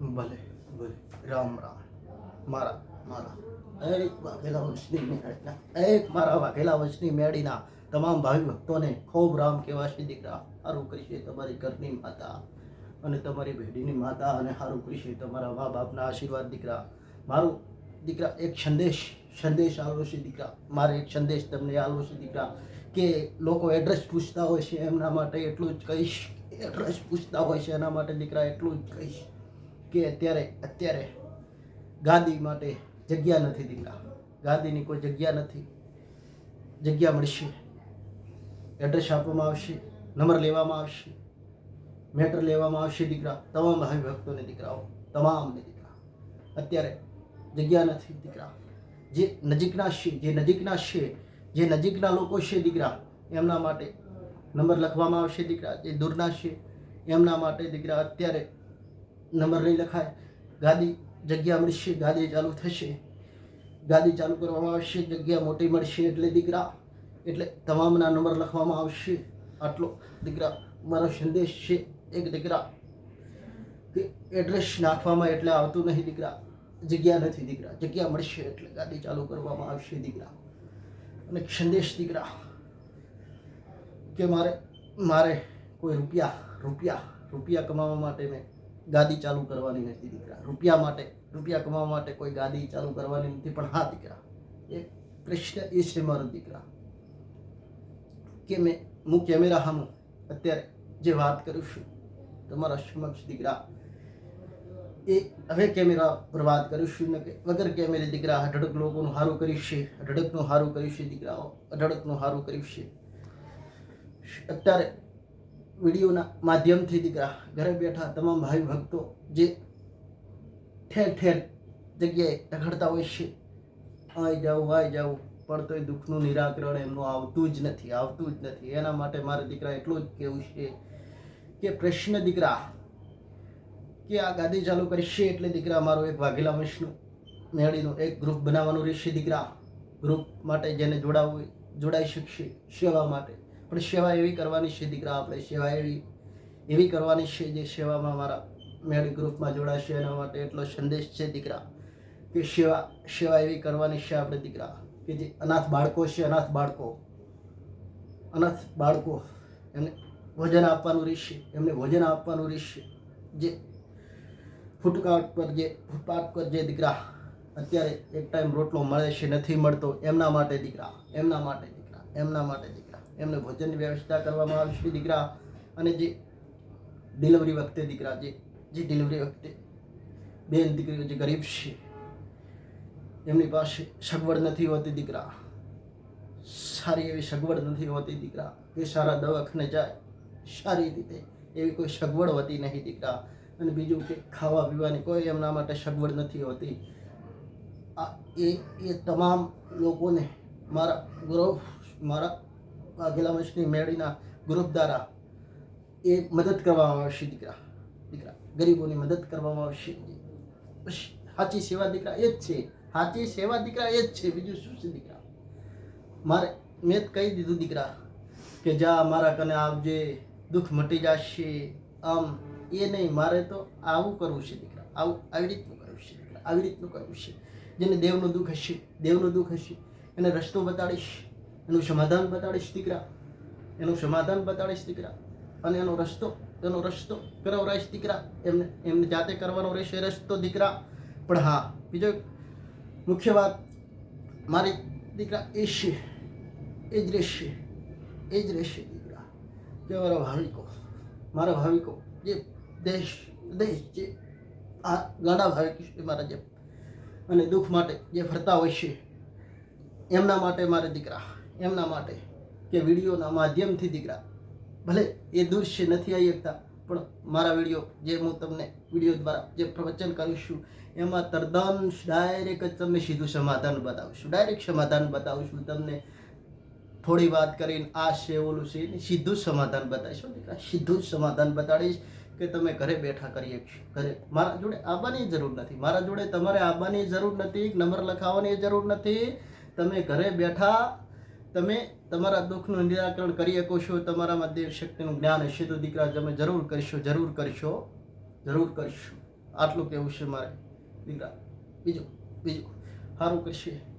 ભલે ભલે. રામ રામ. મારા મારા. એક વાઘેલા વંશની મેળીના. એક મારા વાઘેલા વંશની મેળીના તમામ ભાવિ ભક્તોને ખૂબ રામ કહેવાશે, દીકરા. સારું કરીશે તમારી ઘરની માતા અને તમારી ભેડીની માતા અને સારું કરીશે તમારા મા બાપના આશીર્વાદ, દીકરા. મારું, દીકરા, એક સંદેશ સંદેશ આલો છે, દીકરા. મારે એક સંદેશ તમને આલો છે, દીકરા, કે લોકો એડ્રેસ પૂછતા હોય છે એમના માટે એટલું જ કહીશ. એડ્રેસ પૂછતા હોય છે એના માટે, દીકરા, એટલું જ કહીશ. કે અત્યારે અત્યારે ગાદી માટે જગ્યા નથી દીકરા ગાદીની કોઈ જગ્યા નથી. જગ્યા મળશે. એડ્રેસ આપવામાં આવશે. નંબર લેવામાં આવશે. મેટર લેવામાં આવશે દીકરા. તમામ ભાઈ ભક્તોને દીકરાઓ. તમામને દીકરા. અત્યારે જગ્યા નથી દીકરા. જે નજીકના છે, જે નજીકના છે, જે નજીકના લોકો છે દીકરા, એમના માટે નંબર લખવામાં આવશે દીકરા. જે દૂરના છે, એમના માટે દીકરા અત્યારે નંબર નહીં લખાય. ગાદી જગ્યા મળશે, ગાદી ચાલુ થશે. ગાદી ચાલુ કરવામાં આવશે, જગ્યા મોટી મળશે એટલે દીકરા, એટલે તમામના નંબર લખવામાં આવશે. આટલો દીકરા મારો સંદેશ છે, એક દીકરા, કે એડ્રેસ નાખવામાં એટલે આવતું નહીં દીકરા. જગ્યા નથી દીકરા, જગ્યા મળશે એટલે ગાડી ચાલુ કરવામાં આવશે દીકરા. અને સંદેશ દીકરા, કે મારે મારે કોઈ રૂપિયા રૂપિયા રૂપિયા કમાવા માટે મેં ગાદી ચાલુ કરવાની નથી દીકરા. રૂપિયા માટે, રૂપિયા કમાવા માટે કોઈ ગાદી ચાલુ કરવાની નથી, પણ હા દીકરા એ પ્રશ્ન એ છે મારો દીકરા, કે મેં, હું કેમેરા હામું, અત્યારે જે વાત કરું છું, તમારા સમક્ષ દીકરા, એ હવે કેમેરા પર વાત કરું છું ને કે વગર કેમેરે દીકરા અઢળક લોકોનું હારું કર્યું છે, અઢળકનું સારું કર્યું છે દીકરાઓ, અઢળકનું હારું કર્યું છે. અત્યારે વિડીયોના માધ્યમથી દીકરા ઘરે બેઠા તમામ ભાઈ ભક્તો જે ઠેર ઠેર જગ્યાએ રખડતા હોય છે, આય જાઉં આય જાઉં પણ તોય દુઃખનું નિરાકરણ એમનું આવતું જ નથી, આવતું જ નથી. એના માટે મારે દીકરા એટલું જ કહેવું છે કે પ્રશ્ન દીકરા, કે આ ગાદી ચાલુ કરશે એટલે દીકરા મારો એક વાઘેલા વંશનું મેળીનું એક ગ્રુપ બનાવવાનું રહેશે દીકરા. ગ્રુપ માટે જેને જોડાવું જોડાઈ શકશે સેવા માટે. પણ સેવા એવી કરવાની છે, દીકરા, આપણે સેવા એવી એવી કરવાની છે જે સેવામાં મારા મેળી ગ્રુપમાં જોડાશે એના માટે એટલો સંદેશ છે, દીકરા, કે સેવા સેવા એવી કરવાની છે આપણે, દીકરા, કે જે અનાથ બાળકો છે, અનાથ બાળકો અનાથ બાળકો, એમને ભોજન આપવાનું રહેશે, એમને ભોજન આપવાનું રહેશે, જે ફૂટપાથ પર જે ફૂટપાથ પર જે દીકરા અત્યારે એક ટાઈમ રોટલો મળે છે, નથી મળતો, એમના માટે, દીકરા, એમના માટે એમના માટે દીકરા. એમને ભોજનની વ્યવસ્થા કરવામાં આવશે દીકરા. અને જે ડિલિવરી વખતે દીકરા, જે જે ડિલિવરી વખતે બેન દીકરીઓ જે ગરીબ છે, એમની પાસે સગવડ નથી હોતી દીકરા. સારી એવી સગવડ નથી હોતી દીકરા. એ સારા દવાખાને જાય, સારી રીતે એવી કોઈ સગવડ હોતી નહીં દીકરા. અને બીજું કે ખાવા પીવાની કોઈ એમના માટે સગવડ નથી હોતી. આ એ એ તમામ લોકોને મારા ગ્રુપ મારા વાઘેલા વંશની મેળીના ગ્રુપ દ્વારા એ મદદ કરવામાં આવશે દીકરા. દીકરા, ગરીબોની મદદ કરવામાં આવશે. સાચી સેવા દીકરા એ જ છે. સાચી સેવા દીકરા એ જ છે. બીજું શું છે દીકરા? મારે, મેં કહી દીધું દીકરા કે જા મારા કને આવજે, દુઃખ મટી જશે. આમ, એ નહીં, મારે તો આવું કરવું છે દીકરા. આવું, આવી રીતનું કરવું છે દીકરા. આવી રીતનું કરવું છે. જેને દેવનું દુઃખ હશે, દેવનું દુઃખ હશે, એને રસ્તો બતાડીશ. એનું સમાધાન બતાડીશ દીકરા. એનું સમાધાન બતાડીશ દીકરા. અને એનો રસ્તો એનો રસ્તો કરાવરાશ દીકરા. એમને એમને જાતે કરવાનો રહેશે રસ્તો દીકરા. પણ હા, બીજો મુખ્ય વાત મારી દીકરા એ છે, એ જ રહેશે, એ જ રહેશે દીકરા. કે મારા ભાવિકો મારા ભાવિકો, જે દેશ દેશ, જે આ ગાડા ભાવિક છે, મારા જે અને દુઃખ માટે જે ફરતા હોય છે, એમના માટે મારે દીકરા. એમના માટે કે વિડીયોના માધ્યમથી દીકરા. ભલે એ દૃશ્ય નથી આવી શકતા પણ મારા વીડિયો જે હું તમને વીડિયો દ્વારા જે પ્રવચન કરું છું, એમાં તદ્દન ડાયરેક્ટ તમને સીધું સમાધાન બતાવશું. ડાયરેક્ટ સમાધાન બતાવશું તમને. થોડી વાત કરીને આ છે, ઓલું છે સીધું સમાધાન બતાવીશું. દીકરા, સીધું સમાધાન બતાડીશ કે તમે ઘરે બેઠા કરી શકશો. ઘરે મારા જોડે આવવાની જરૂર નથી. મારા જોડે તમારે આવવાની જરૂર નથી નંબર લખાવવાની જરૂર નથી. તમે ઘરે બેઠા તમે તમારા દુઃખનું નિરાકરણ કરી શકો છો, તમારામાં દેવ શક્તિનું જ્ઞાન હશે તો દીકરા તમે જરૂર કરશો જરૂર કરશો જરૂર કરશો. આટલું કહેવું છે મારે દીકરા. બીજું બીજું. સારું કરશે.